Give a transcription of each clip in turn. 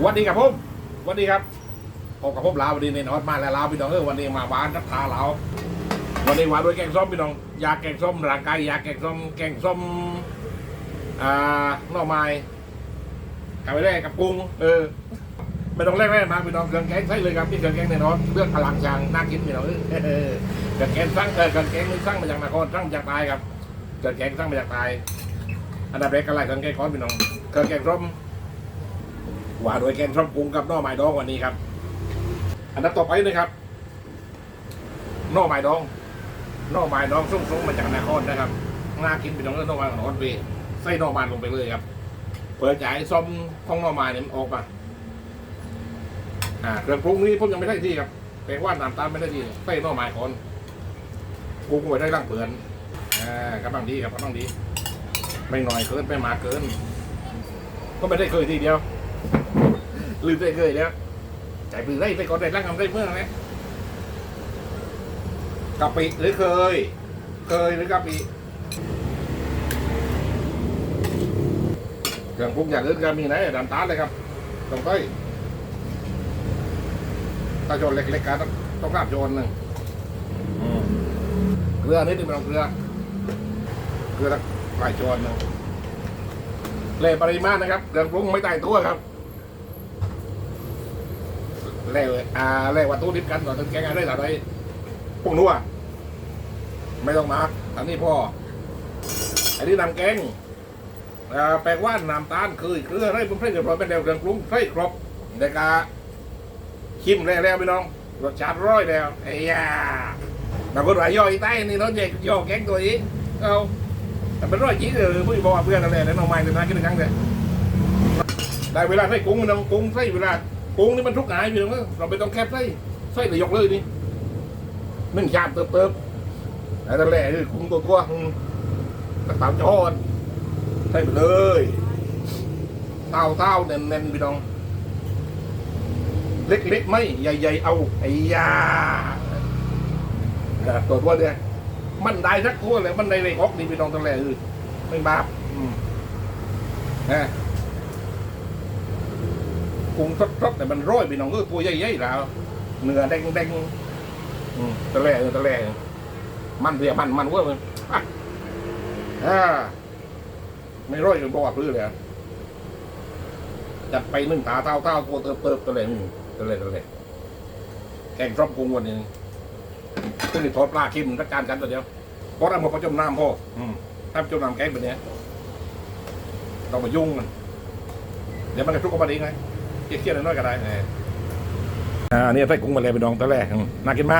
วัสดีครับผมวัสดีครับพบกับผมลาววันนี้ในนอตมาแล้วลาวพี่น้องเออวันนี้มาบ้านทักทาลาววันนี้หวานด้วยแกงส้มพี่น้องยาแกงส้มร่างกายยาแกงส้มแกงส้มอ่าหน่อไม้กับไปได้กับกุ้งเออไม่ต้องแรกแรกมาพี่น้องเครื่องแกงใส่เลยครับที่เครื่องแกงในนอตเลือกพลังจางน่ากินพี่น้องเออเอเครื่องแกงสร้างเออเครื่องแกงนี่สร้างมาจากนครสร้างมาจากตายครับเครื่องแกงสร้างมาจากตายอันดับแรกก็ไล่เครื่องแกงก้อนพี่น้องเครื่องแกงส้ม หวานด้วยแกงส้มปรุงกับหน่อไม้ดองวันนี้ครับ อันดับต่อไปนะครับหน่อไม้ดองหน่อไม้ดองส่งๆมาจากนครนะครับน่ากินเป็นน้องเลือดหน่อไม้ของนครเวใส่หน่อไม้ลงไปเลยครับ เปิดจ่ายส้มของหน่อไม้เนี่ยมันออกมาอ่าเครื่องปรุงนี้ผมยังไม่ได้ที่ครับแปลว่าน้ำตาลไม่ได้ที่ใส่หน่อไม้ก่อนปรุงไว้ได้ร่างเปลือนอ่ากำลังดีครับกำลังดี ไม่หน่อยเกินไม่มาเกิน ก็ไม่ได้เคยทีเดียว ลืมได้เคยแล้วใจปืนได้ไปก่อนได้ร่างทำได้เมื่อไหร่กะปิหรือเคย เคยหรือกะปิเครื่องปรุงอย่างอื่นก็มีไหนน้ำตาลเลยครับต้องไปถ้าโจนเล็กๆกันต้องต้องราบโจนหนึ่งเกลือนิดนึงไม่ต้องเกลือเกลือละหลายโจนหนึ่งเลปริมาณนะครับเครื่องปรุงไม่ตายตัวครับ แล้วอ่าแล้ววัตถุดิบกันก่อนถึงแกงอะไรต่อไปพวกนัวไม่ต้องมาอันนี้พ่ออันนี้นำแกงอ่าแปลว่าน้ำตาลคือเกลืออะไรผมใส่เรียบร้อยเป็นแนวเครื่องปรุงใส่ครบเด็กาชิมแล้วแล้วพี่น้องรสชาติร้อยแล้วไอ้ยาบางคนว่าย่อยใต้นี่น้องเด็กย่อแกงตัวนี้เอาแต่เป็นร้อยจริงเออผู้บอกว่าเพื่อนอะไรแล้วน้องไม้เป็นมากินครั้งเดียวได้เวลาใส่กุ้งมันต้องกุ้งใส่เวลา กุ้งนี่มันทุกหายพี่น้องเอ้ยเราไม่ต้องแคบไส้ไส้เลยยกเลยนี่นึ่งชามเติบเติบแต่ตะแหล่คือกุ้งตัวตัวอืมตักตามจอนใส่ไปเลยเต้าเต้าๆเน่นๆพี่น้อง เล็กๆไม่ใหญ่ๆเอาไอ้ยาตัวตัวเนี่ยมันได้สักตัวเลยมันได้เลยออกนี่พี่น้องตะแหล่คือไม่บาปอืมนะ กุ้งสดๆแต่มันร้อยไปน้องเออตัวใหญ่ๆแล้วเนื้อแดงๆอืมตะแล่เออตะแล่มันเรียมันมันเว้ยมันอ่าไม่ร้อยจนบอกว่าพื้นเลยจัดไปนึ่งตาเต้าเต้าตัวเติบเติบตะแล่ตะแล่ตะแล่แกงส้มกุ้งวันนี้ซึ่งทอดปลาค็มรักการกันตัวเดียวเพราะเราหมดประจมน้ำพ่อถ้าประจมน้ำแกงแบบนี้ยต้องมายุ่งมันเดี๋ยวมันจะทุกข์กับมันเองไง เครียดๆน้อยก็ได้เอออ่าอันนี้ใส่กุ้งมาเลยไปดองตะแรกน่ากินไหม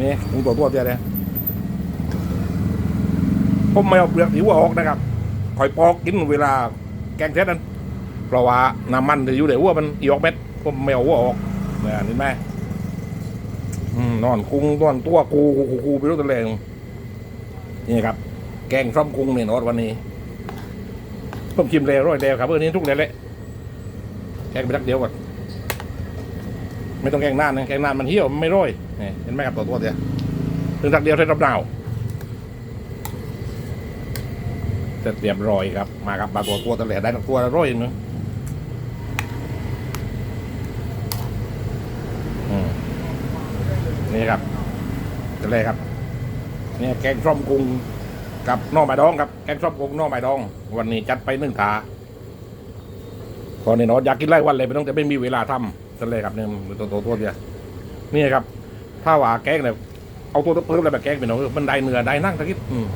นี่กุ้งตัวตัวเดียวเลยผมไม่เอาเปลือกผิวออกนะครับคอยปอกกินเวลาแกงเท็ดนั้นเพราะว่าน้ำมันจะอยู่ในหัวมันอีออกเม็ดผมไม่เอาหัวออกเนี่ยเห็นไหมอืมนอนกุ้งนอนตัวกูกูกูกูไปรู้ตะแรงนี่ครับ แกงส้มกุ้งเนี่ยนอดวันนี้ผมชิมเลยร้อยเดียวครับเออนี่ทุกเลยแหละ แกงไปทักเดียวก่อนไม่ต้องแกงนานนะแกงนานมันเหี่ยวมันไม่ร่อยนี่เห็นไหมครับตัวตัวเดียวถึงทักเดียวใช้รับดาวเสร็จเรียบร้อยครับมาครับมาตัวตัวตะแหล่ได้ตัวละร้อยนึงอืมนี่ครับตะแหล่ครับเนี่ยแกงส้มกุ้งกับน่อไม้ดองครับแกงส้มกุ้งน่อไม้ดอง วันนี้จัดไปหนึ่งถา ตอนนี้เนาะอยากกินไล่วันเลยไม่ต้องแต่ไม่มีเวลาทำซะเลยครับเนี่ยตัวตัวตัวเดียนี่ครับ ถ้าว่าแกงเนี่ยเอาตัวเพิ่มอะไรแบบแกงไปเนาะมันได้เนื้อได้นั่งตะกี้อืม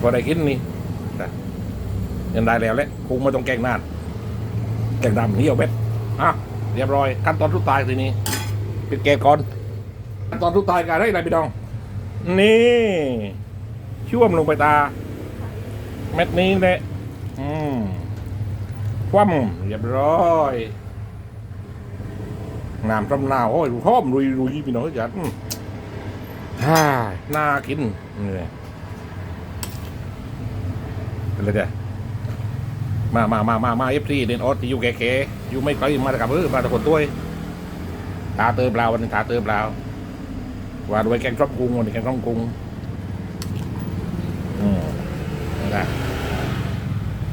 พอได้กินนี่นะยังได้แล้วแหละคงไม่ต้องแกงนานแกงดำนี่เอาเบ็ดอะเรียบร้อยขั้นตอนทุกตายทีนี้ปิดเกตก่อนขั้นตอนทุกตายกันได้ไรพี่น้อง นี่ช่วมลงไปตา เม็ดนี้แหละอืม คว่ำเรียบร้อยน้ำจำนาวโอ้ยหอมรุยรุยพี่น้องจัดฮ่าน่ากินเนี่เป็นไรเด้อมามามามามาเอฟซีเดนออสที่อยู่แก่ๆอยู่ไม่ไกลมาแต่กับเออมาแต่คนตัวตาเติมเปล่าวันนี้ตาเติมเปล่าว่าด้วยแกงส้มกุ้งวันนี้แกงส้มกุ้งอืมนี่นะ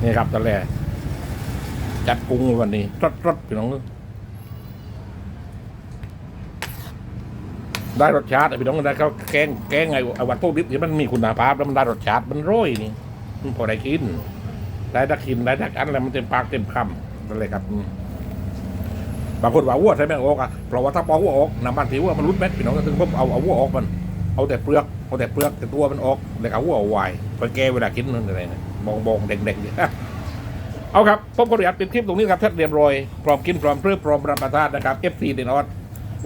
นี่ครับตอนแรก จจัดกุ้งวันนี้รสรสพี่น้องได้รสชาติพี่น้องได้เขาแกงแกงไงไอ้วัตถุดิบที่มันมีคุณภาพแล้วมันได้รสชาติมันร่อยนี่มันพอได้กิน ได้ทักกินได้ทักอันแล้วมันเต็มปากเต็มคำนั่นเลยครับอืมบางคนว่าวัวใช่ไหมออกอะเพราะว่าถ้าปอกวัวออกน้ำมันที่วัวมันรุดเม็ดพี่น้องก็ถึงผมเอาเอาวัวออกมัน เอาแต่เปลือกเอาแต่เปลือกแต่ตัวมันออกเลยเอาวัวเอาไว้ไปแกเวลากินนั่นอะไรนะมองมองเด็กๆเนี่ย เอาครับผมขออนุญาตปิดคลิปตรงนี้ครับท่านเรียบร้อยพร้อมกินพร้อมเพลือพร้อมรับประทานนะครับ FC เดนอต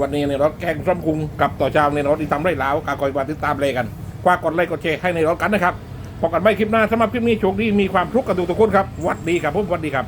วันนี้ในรถแกงส้มคุงกับต่อช้าในรถที่ทำไร่แล้วกาคอยมาติดตามเลยกันคว้ากดไลค์กดแชร์ให้ในรถกันนะครับพบกันไม่คลิปหน้าสำหรับคลิปนี้โชคดีมีความทุกข์กันทุกคนครับวัดดีครับผมวัดดีครับ